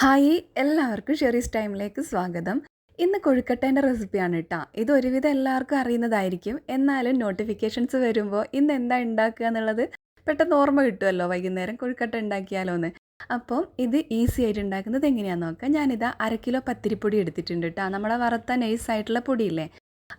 Hi എല്ലാവർക്കും Sherry's ടൈമിലേക്ക് സ്വാഗതം. ഇന്ന് കൊഴുക്കട്ടേന്റെ റെസിപ്പിയാണ് കേട്ടോ. ഇത് ഒരുവിധം എല്ലാവർക്കും അറിയുന്നതായിരിക്കും. എന്നാലും നോട്ടിഫിക്കേഷൻസ് വരുമ്പോൾ ഇന്ന് എന്താ ഉണ്ടാക്കുക എന്നുള്ളത് പെട്ടെന്ന് ഓർമ്മ കിട്ടുമല്ലോ വൈകുന്നേരം കൊഴുക്കട്ട ഉണ്ടാക്കിയാലോ എന്ന്. അപ്പം ഇത് ഈസി ആയിട്ട് ഉണ്ടാക്കുന്നത് എങ്ങനെയാണെന്ന് നോക്കാം. ഞാനിതാ അര കിലോ പത്തിരിപ്പൊടി എടുത്തിട്ടുണ്ട് കേട്ടോ. നമ്മളെ വറുത്ത നൈസ് ആയിട്ടുള്ള പൊടിയില്ലേ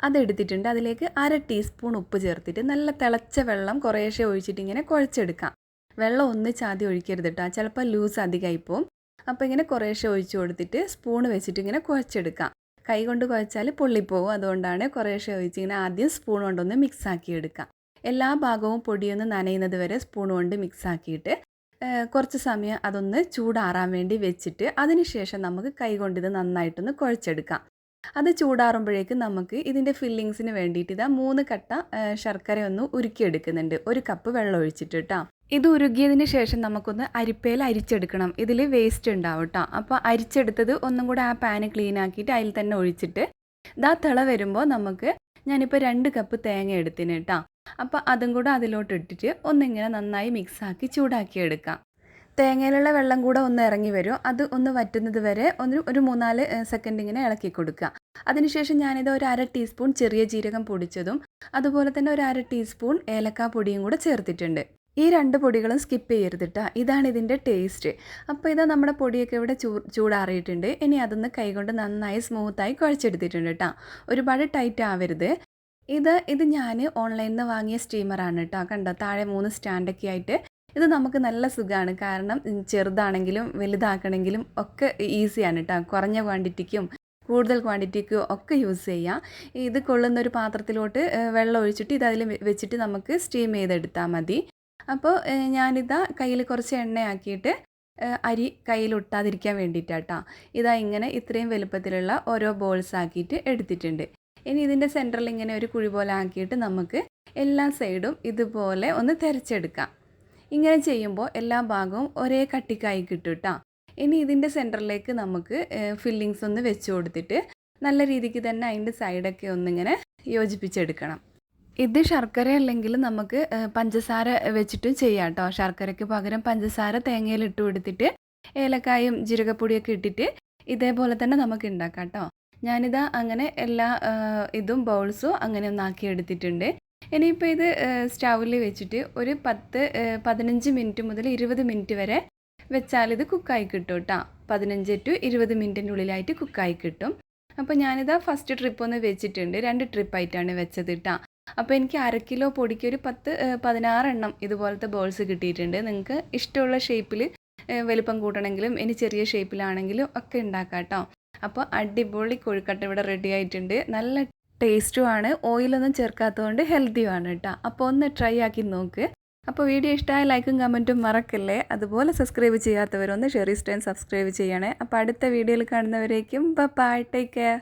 അതെടുത്തിട്ടുണ്ട്. അതിലേക്ക് അര ടീസ്പൂൺ ഉപ്പ് ചേർത്തിട്ട് നല്ല തിളച്ച വെള്ളം കുറേശ്ശെ ഒഴിച്ചിട്ട് ഇങ്ങനെ കുഴച്ചെടുക്കാം. വെള്ളം ഒന്നിച്ച് ഒഴിക്കരുത് കേട്ടോ. ചിലപ്പോൾ ലൂസ് അധികമായി പോവും അപ്പോൾ ഇങ്ങനെ കുറേശ്ശെ ഒഴിച്ചു കൊടുത്തിട്ട് സ്പൂൺ വെച്ചിട്ട് ഇങ്ങനെ കുഴച്ചെടുക്കാം. കൈ കൊണ്ട് കുഴച്ചാൽ പൊള്ളിപ്പോവും. അതുകൊണ്ടാണ് കുറേശ്ശെ ഒഴിച്ച് ഇങ്ങനെ ആദ്യം സ്പൂൺ കൊണ്ടൊന്ന് മിക്സ് ആക്കി എടുക്കാം എല്ലാ ഭാഗവും പൊടിയൊന്ന് നനയുന്നത് വരെ സ്പൂൺ കൊണ്ട് മിക്സ് ആക്കിയിട്ട് കുറച്ച് സമയം അതൊന്ന് ചൂടാറാൻ വേണ്ടി വെച്ചിട്ട് അതിനുശേഷം നമുക്ക് കൈ കൊണ്ട് ഇത് നന്നായിട്ടൊന്ന് കുഴച്ചെടുക്കാം. അത് ചൂടാറുമ്പോഴേക്കും നമുക്ക് ഇതിന്റെ ഫില്ലിങ്സിന് വേണ്ടിയിട്ട് ഇതാ മൂന്ന് കട്ട ശർക്കര ഒന്ന് ഉരുക്കിയെടുക്കുന്നുണ്ട്. ഒരു കപ്പ് വെള്ളം ഒഴിച്ചിട്ട് കേട്ടോ ഇത് ഉരുകിയതിന് ശേഷം നമുക്കൊന്ന് അരിപ്പയിൽ അരിച്ചെടുക്കണം. ഇതിൽ വേസ്റ്റ് ഉണ്ടാവും കേട്ടോ അപ്പോൾ അരിച്ചെടുത്തത് ഒന്നും കൂടെ ആ പാന് ക്ലീൻ ആക്കിയിട്ട് അതിൽ തന്നെ ഒഴിച്ചിട്ട് ഇതാ തിള വരുമ്പോൾ നമുക്ക് ഞാനിപ്പോൾ രണ്ട് കപ്പ് തേങ്ങ എടുത്തിന് കേട്ടോ അപ്പോൾ അതും കൂടെ അതിലോട്ട് ഇട്ടിട്ട് ഒന്നിങ്ങനെ നന്നായി മിക്സാക്കി ചൂടാക്കി എടുക്കാം. തേങ്ങയിലുള്ള വെള്ളം കൂടെ ഒന്ന് ഇറങ്ങി വരും. അത് ഒന്ന് വറ്റുന്നത് വരെ ഒന്ന് ഒരു മൂന്നാൽ സെക്കൻഡ് ഇങ്ങനെ ഇളക്കി കൊടുക്കുക. അതിനുശേഷം ഞാനിത് ഒരു അര ടീസ്പൂൺ ചെറിയ ജീരകം പൊടിച്ചതും അതുപോലെ തന്നെ ഒരു അര ടീസ്പൂൺ ഏലക്കാ പൊടിയും കൂടെ ചേർത്തിട്ടുണ്ട്. ഈ രണ്ട് പൊടികളും സ്കിപ്പ് ചെയ്യരുത് കേട്ടോ ഇതാണ് ഇതിന്റെ ടേസ്റ്റ് അപ്പോൾ ഇതാ നമ്മുടെ പൊടിയൊക്കെ ഇവിടെ ചൂ ചൂടാറിയിട്ടുണ്ട്. ഇനി അതൊന്ന് കൈകൊണ്ട് നന്നായി സ്മൂത്തായി കുഴച്ചെടുത്തിട്ടുണ്ട് കേട്ടോ ഒരുപാട് ടൈറ്റ് ആവരുത്. ഇത് ഇത് ഞാൻ ഓൺലൈനിൽ നിന്ന് വാങ്ങിയ സ്റ്റീമറാണ് കേട്ടോ കണ്ടോ? താഴെ മൂന്ന് സ്റ്റാൻഡൊക്കെ ആയിട്ട് ഇത് നമുക്ക് നല്ല സുഖമാണ് കാരണം ചെറുതാണെങ്കിലും വലുതാക്കണമെങ്കിലും ഒക്കെ ഈസിയാണ് കേട്ടോ കുറഞ്ഞ ക്വാണ്ടിറ്റിക്കും കൂടുതൽ ക്വാണ്ടിറ്റിക്കും ഒക്കെ യൂസ് ചെയ്യാം. ഇത് കൊള്ളുന്ന ഒരു പാത്രത്തിലോട്ട് വെള്ളം ഒഴിച്ചിട്ട് ഇത് അതിൽ വെച്ചിട്ട് നമുക്ക് സ്റ്റീം ചെയ്തെടുത്താൽ മതി. അപ്പോൾ ഞാനിതാ കയ്യിൽ കുറച്ച് എണ്ണയാക്കിയിട്ട് അരി കയ്യിൽ ഒട്ടാതിരിക്കാൻ വേണ്ടിയിട്ടാട്ടോ. ഇതാ ഇങ്ങനെ ഇത്രയും വലുപ്പത്തിലുള്ള ഓരോ ബോൾസ് ആക്കിയിട്ട് എടുത്തിട്ടുണ്ട്. ഇനി ഇതിന്റെ സെന്ററിൽ ഇങ്ങനെ ഒരു കുഴി പോലെ ആക്കിയിട്ട് നമുക്ക് എല്ലാ സൈഡും ഇതുപോലെ ഒന്ന് തിരച്ചെടുക്കാം. ഇങ്ങനെ ചെയ്യുമ്പോൾ എല്ലാ ഭാഗവും ഒരേ കട്ടിക്കായി കിട്ടും കേട്ടോ ഇനി ഇതിന്റെ സെന്ററിലേക്ക് നമുക്ക് ഫില്ലിങ്സ് ഒന്ന് വെച്ച് കൊടുത്തിട്ട് നല്ല രീതിക്ക് തന്നെ അതിന്റെ സൈഡൊക്കെ ഒന്നിങ്ങനെ യോജിപ്പിച്ചെടുക്കണം. ഇത് ശർക്കര അല്ലെങ്കിൽ നമുക്ക് പഞ്ചസാര വെച്ചിട്ടും ചെയ്യാം കേട്ടോ ശർക്കരയ്ക്ക് പകരം പഞ്ചസാര തേങ്ങയിൽ ഇട്ട് കൊടുത്തിട്ട് ഏലക്കായും ജീരകപ്പൊടിയൊക്കെ ഇട്ടിട്ട് ഇതേപോലെ തന്നെ നമുക്ക് ഉണ്ടാക്കാം കേട്ടോ ഞാനിതാ അങ്ങനെ എല്ലാ ഇതും ബൗൾസും അങ്ങനെ ഒന്നാക്കി എടുത്തിട്ടുണ്ട്. ഇനിയിപ്പോൾ ഇത് സ്റ്റൗവിൽ വെച്ചിട്ട് ഒരു പത്ത് പതിനഞ്ച് മിനിറ്റ് മുതൽ ഇരുപത് മിനിറ്റ് വരെ വെച്ചാൽ ഇത് കുക്കായി കിട്ടും കേട്ടോ പതിനഞ്ച് ടു ഇരുപത് മിനിറ്റിന്റെ ഉള്ളിലായിട്ട് കുക്കായി കിട്ടും. അപ്പോൾ ഞാനിതാ ഫസ്റ്റ് ട്രിപ്പ് ഒന്ന് വെച്ചിട്ടുണ്ട്. രണ്ട് ട്രിപ്പായിട്ടാണ് വെച്ചത് കേട്ടോ അപ്പോൾ എനിക്ക് അര കിലോ പൊടിക്ക് ഒരു പത്ത് പതിനാറെണ്ണം ഇതുപോലത്തെ ബോൾസ് കിട്ടിയിട്ടുണ്ട്. നിങ്ങൾക്ക് ഇഷ്ടമുള്ള ഷേപ്പിൽ വലുപ്പം കൂട്ടണമെങ്കിലും ഇനി ചെറിയ ഷേപ്പിലാണെങ്കിലും ഒക്കെ ഉണ്ടാക്കാം കേട്ടോ അപ്പോൾ അടിപൊളി കൊഴുക്കട്ട ഇവിടെ റെഡി ആയിട്ടുണ്ട്. നല്ല ടേസ്റ്റുമാണ് ഓയിലൊന്നും ചേർക്കാത്തതുകൊണ്ട് ഹെൽത്തിയുമാണ് കേട്ടോ അപ്പോൾ ഒന്ന് ട്രൈ ആക്കി നോക്ക്. അപ്പോൾ വീഡിയോ ഇഷ്ടമായ ലൈക്കും കമന്റും മറക്കല്ലേ? അതുപോലെ സബ്സ്ക്രൈബ് ചെയ്യാത്തവരൊന്ന് ടൈം സബ്സ്ക്രൈബ് ചെയ്യണേ. അപ്പോൾ അടുത്ത വീഡിയോയിൽ കാണുന്നവരേക്കും. Bye take care